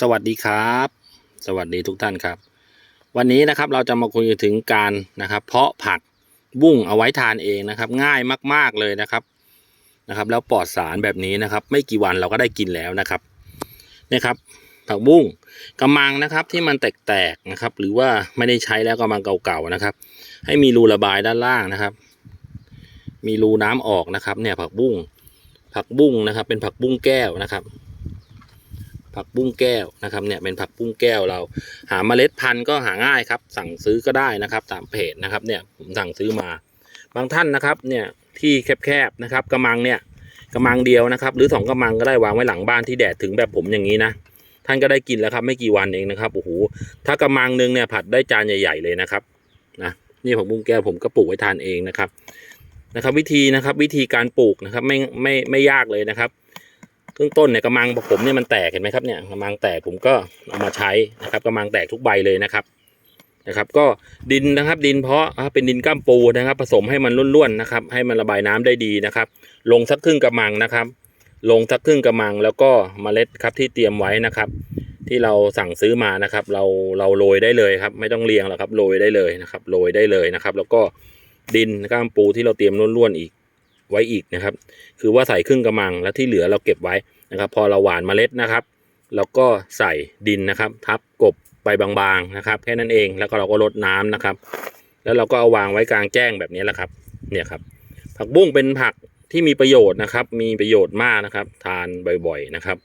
สวัสดีครับ สวัสดีทุกท่านครับ วันนี้นะครับเราจะมาคุยถึงการนะครับ เพาะผักบุ้งเอาไว้ทานเองนะครับ ง่ายมาก ๆเลยนะครับนะครับ แล้วปลอดสารแบบนี้นะครับ ไม่กี่วันเราก็ได้กินแล้วนะครับนี่ครับ ผักบุ้งกระมังนะครับ ที่มันแตกๆนะครับ หรือว่าไม่ได้ใช้แล้วกระมังเก่าๆนะครับ ให้มีรูระบายด้านล่างนะครับ มีรูน้ำออกนะครับ เนี่ยผักบุ้งผักบุ้งนะครับ เป็นผักบุ้งแก้วนะครับ ผักบุ้งแก้วนะครับเนี่ยเป็นผักบุ้งแก้วเรา หาเมล็ดพันธุ์ก็หาง่ายครับ สั่งซื้อก็ได้นะครับตามเพจนะครับเนี่ยผมสั่งซื้อมา บางท่านนะครับเนี่ยที่แคบๆนะครับกระมังเนี่ยกระมังเดียวนะครับ หรือสองกระมังก็ได้วางไว้หลังบ้านที่แดดถึงแบบผมอย่างนี้นะท่านก็ได้กินแล้วครับ ไม่กี่วันเองนะครับโอ้โหถ้ากระมังหนึงเนี่ยผัดได้จานใหญ่ๆเลยนะครับนะนี่ผักบุ้งแก้วผมก็ปลูกไว้ทานเองนะครับนะครับ วิธีนะครับวิธีการปลูกนะครับไม่ไม่ไม่ยากเลยนะครับ เบื้องต้นเนี่ยกระมังผมเนี่ยมันแตกเห็นไหมครับเนี่ยกระมังแตกผมก็เอามาใช้นะครับกระมังแตกทุกใบเลยนะครับนะครับ ก็ดินนะครับดินเพาะเป็นดินก้ามปูนะครับ ผสมให้มันร่วนๆนะครับ ให้มันระบายน้ำได้ดีนะครับ ลงสักครึ่งกระมังนะครับ ลงสักครึ่งกระมังแล้วก็เมล็ดครับที่เตรียมไว้นะครับ ที่เราสั่งซื้อมานะครับ เราเราโรยได้เลยครับ ไม่ต้องเรียงหรอกครับโรยได้เลยนะครับโรยได้เลยนะครับ แล้วก็ดินก้ามปูที่เราเตรียมร่วนๆอีก ไว้อีกนะครับ คือว่าใส่ครึ่งกระมังแล้วที่เหลือเราเก็บไว้นะครับ พอเราหว่านเมล็ดนะครับเราก็ใส่ดินนะครับ ทับกบไปบางๆนะครับ แค่นั้นเองแล้วก็เราก็รดน้ำนะครับ แล้วเราก็เอาวางไว้กลางแจ้งแบบนี้แหละครับ เนี่ยครับ ผักบุ้งเป็นผักที่มีประโยชน์นะครับ มีประโยชน์มากนะครับ ทานบ่อยๆนะครับ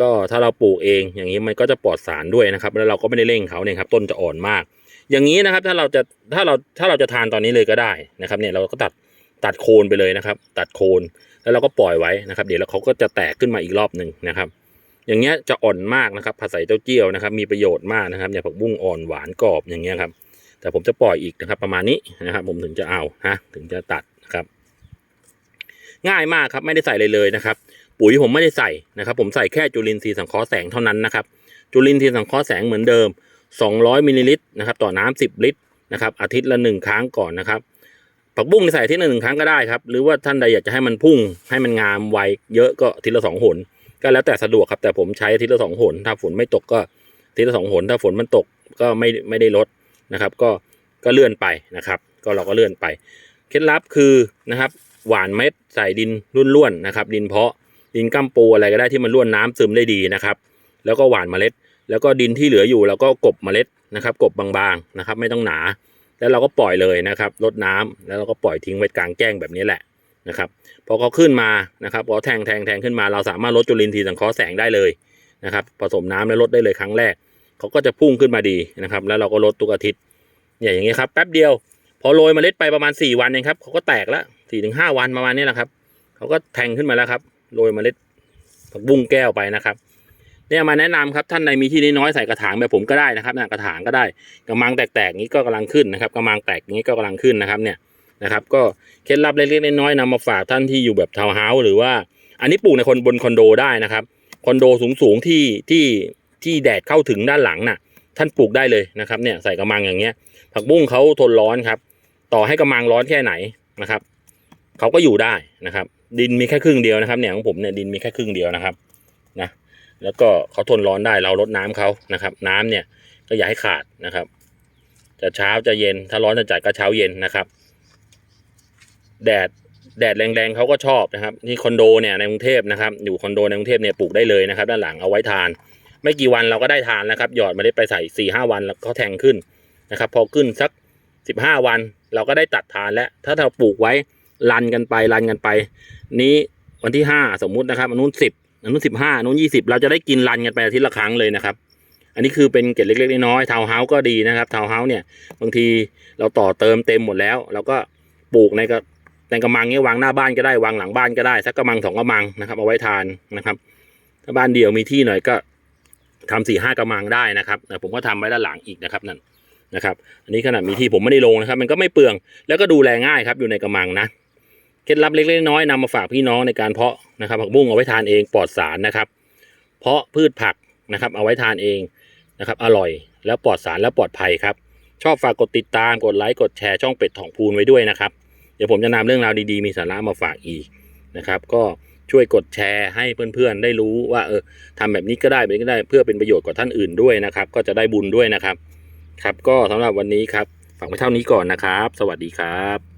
ก็ถ้าเราปลูกเองอย่างนี้มันก็จะปลอดสารด้วยนะครับ แล้วเราก็ไม่ได้เร่งเขาเนี่ยครับ ต้นจะอ่อนมาก อย่างนี้นะครับถ้าเราจะถ้าเราถ้าเราจะทานตอนนี้เลยก็ได้นะครับ เนี่ยเราก็ตัด ตัดโคนไปเลยนะครับ ตัดโคนแล้วเราก็ปล่อยไว้นะครับ เดี๋ยวแล้วเขาก็จะแตกขึ้นมาอีกรอบหนึ่งนะครับ อย่างเงี้ยจะอ่อนมากนะครับผัดใส่เต้าเจี้ยวนะครับ มีประโยชน์มากนะครับเนี่ยผักบุ้งอ่อนหวานกรอบอย่างเงี้ยครับ แต่ผมจะปล่อยอีกนะครับ ประมาณนี้นะครับ ผมถึงจะเอาฮะถึงจะตัดนะครับ ง่ายมากครับไม่ได้ใส่เลยเลยนะครับ ปุ๋ยผมไม่ได้ใส่นะครับ ผมใส่แค่จุลินทรีย์สังเคราะห์แสงเท่านั้นนะครับ จุลินทรีย์สังเคราะห์แสงเหมือนเดิม 200มิลลิลิตรนะครับ ต่อน้ำ10 ลิตรนะครับ อาทิตย์ละหนึ่งครั้งก่อนนะครับ ผักบุ้งใส่ที่หนึ่งครั้งก็ได้ครับ หรือว่าท่านใดอยากจะให้มันพุ่งให้มันงามไวเยอะก็ทิละสองหน ก็แล้วแต่สะดวกครับแต่ผมใช้ทิละสองหน ถ้าฝนไม่ตกก็ทิละสองหน ถ้าฝนมันตกก็ไม่ไม่ได้ลดนะครับ ก็ก็เลื่อนไปนะครับ ก็เราก็เลื่อนไป เคล็ดลับคือนะครับ หวานเม็ดใส่ดินร่วนๆนะครับ ดินเพาะดินก้มปูอะไรก็ได้ที่มันร่วนน้ำซึมได้ดีนะครับ แล้วก็หวานเมล็ด แล้วก็ดินที่เหลืออยู่เราก็กบเมล็ดนะครับ กบบางๆนะครับ ไม่ต้องหนา แล้วเราก็ปล่อยเลยนะครับลดน้ำแล้วเราก็ปล่อยทิ้งไว้กลางแจ้งแบบนี้แหละนะครับพอเขาขึ้นมานะครับพอแทงแทงแทงขึ้นมา เราสามารถลดจุลินทรีย์สังเคราะห์แสงได้เลยนะครับผสมน้ำแล้วลดได้เลยครั้งแรกเขาก็จะพุ่งขึ้นมาดีนะครับ แล้วเราก็ลดทุกอาทิตย์เนี่ยอย่างเงี้ครับแป๊บเดียว พอโรยเมล็ดไปประมาณ 4 วันเองครับเขาก็แตกแล้วสี่ถึงห้าวันประมาณนี้แหละครับเขาก็แทงขึ้นมาแล้วครับโรยเมล็ดผักบุ้งแก้วไปนะครับ เนี่ยมาแนะนำครับท่านในมีที่น้อยๆใส่กระถางแบบผมก็ได้นะครับนี่ยกระถางก็ได้กระมังแตกๆนี้ก็กำลังขึ้นนะครับกระมังแตกนี้ก็กำลังขึ้นนะครับเนี่ยนะครับ ก็เคล็ดลับเล็กๆน้อยๆนำมาฝากท่านที่อยู่แบบทาวน์เฮาส์หรือว่า อันนี้ปลูกในคนบนคอนโดได้นะครับคอนโดสูงๆที่ที่ที่แดดเข้าถึงด้านหลังน่ะ ท่านปลูกได้เลยนะครับเนี่ยใส่กระมังอย่างเงี้ย ผักบุ้งเขาทนร้อนครับ ต่อให้กระมังร้อนแค่ไหนนะครับเขาก็อยู่ได้นะครับ ดินมีแค่ครึ่งเดียวนะครับ เนี่ยของผมเนี่ยดินมีแค่ครึ่งเดียวนะครับนะ แล้วก็เขาทนร้อนได้เราลดน้ำเขานะครับ น้ำเนี่ยก็อย่าให้ขาดนะครับ จะเช้าจะเย็นถ้าร้อนจะจัดก็เช้าเย็นนะครับ แดดแดดแรงๆเขาก็ชอบนะครับที่คอนโดเนี่ยในกรุงเทพนะครับ อยู่คอนโดในกรุงเทพเนี่ยปลูกได้เลยนะครับ ด้านหลังเอาไว้ทาน ไม่กี่วันเราก็ได้ทานแล้วครับ หยอดมาได้ไปใส่สี่ห้าวันแล้วก็แทงขึ้นนะครับ พอขึ้นสักสิบห้าวันเราก็ได้ตัดทานแล้ว ถ้าเราปลูกไว้รันกันไปรันกันไป นี้วันที่ห้าสมมุตินะครับอันนู้นสิบ อันนู้นสิบห้านู้นยี่สิบเราจะได้กินรันกันไปอาทิตย์ละครั้งเลยนะครับ อันนี้คือเป็นเกล็ดเล็กๆน้อยๆทาวเฮาส์ก็ดีนะครับทาวเฮาส์เนี่ยบางทีเราต่อเติมเต็มหมดแล้ว เราก็ปลูกในกระในกระมังเนี้ยวางหน้าบ้านก็ได้วางหลังบ้านก็ได้สักกระมังสองกระมังนะครับ เอาไว้ทานนะครับ ถ้าบ้านเดียวมีที่หน่อยก็ทำสี่ห้ากระมังได้นะครับแต่ผมก็ทำไว้ด้านหลังอีกนะครับนั่นนะครับ อันนี้ขนาดมีที่ผมไม่ได้ลงนะครับ มันก็ไม่เปลืองแล้วก็ดูแลง่ายครับอยู่ในกระมังนะ เคล็ดลับเล็กๆน้อยๆนำมาฝากพี่น้องในการเพาะนะครับผักบุ้งเอาไว้ทานเองปลอดสารนะครับ เพาะพืชผักนะครับ เอาไว้ทานเองนะครับ อร่อยแล้วปลอดสารและปลอดภัยครับ ชอบฝากกดติดตามกดไลค์กดแชร์ช่องเป็ดถ่องพูนไว้ด้วยนะครับ เดี๋ยวผมจะนำเรื่องราวดีๆ มีสาระมาฝากอีกนะครับ ก็ช่วยกดแชร์ให้เพื่อนๆ ได้รู้ว่าเออทำแบบนี้ก็ได้แบบนี้ก็ได้เพื่อเป็นประโยชน์กับท่านอื่นด้วยนะครับ ก็จะได้บุญด้วยนะครับ ครับก็สำหรับวันนี้ครับฝากไว้เท่านี้ก่อนนะครับ สวัสดีครับ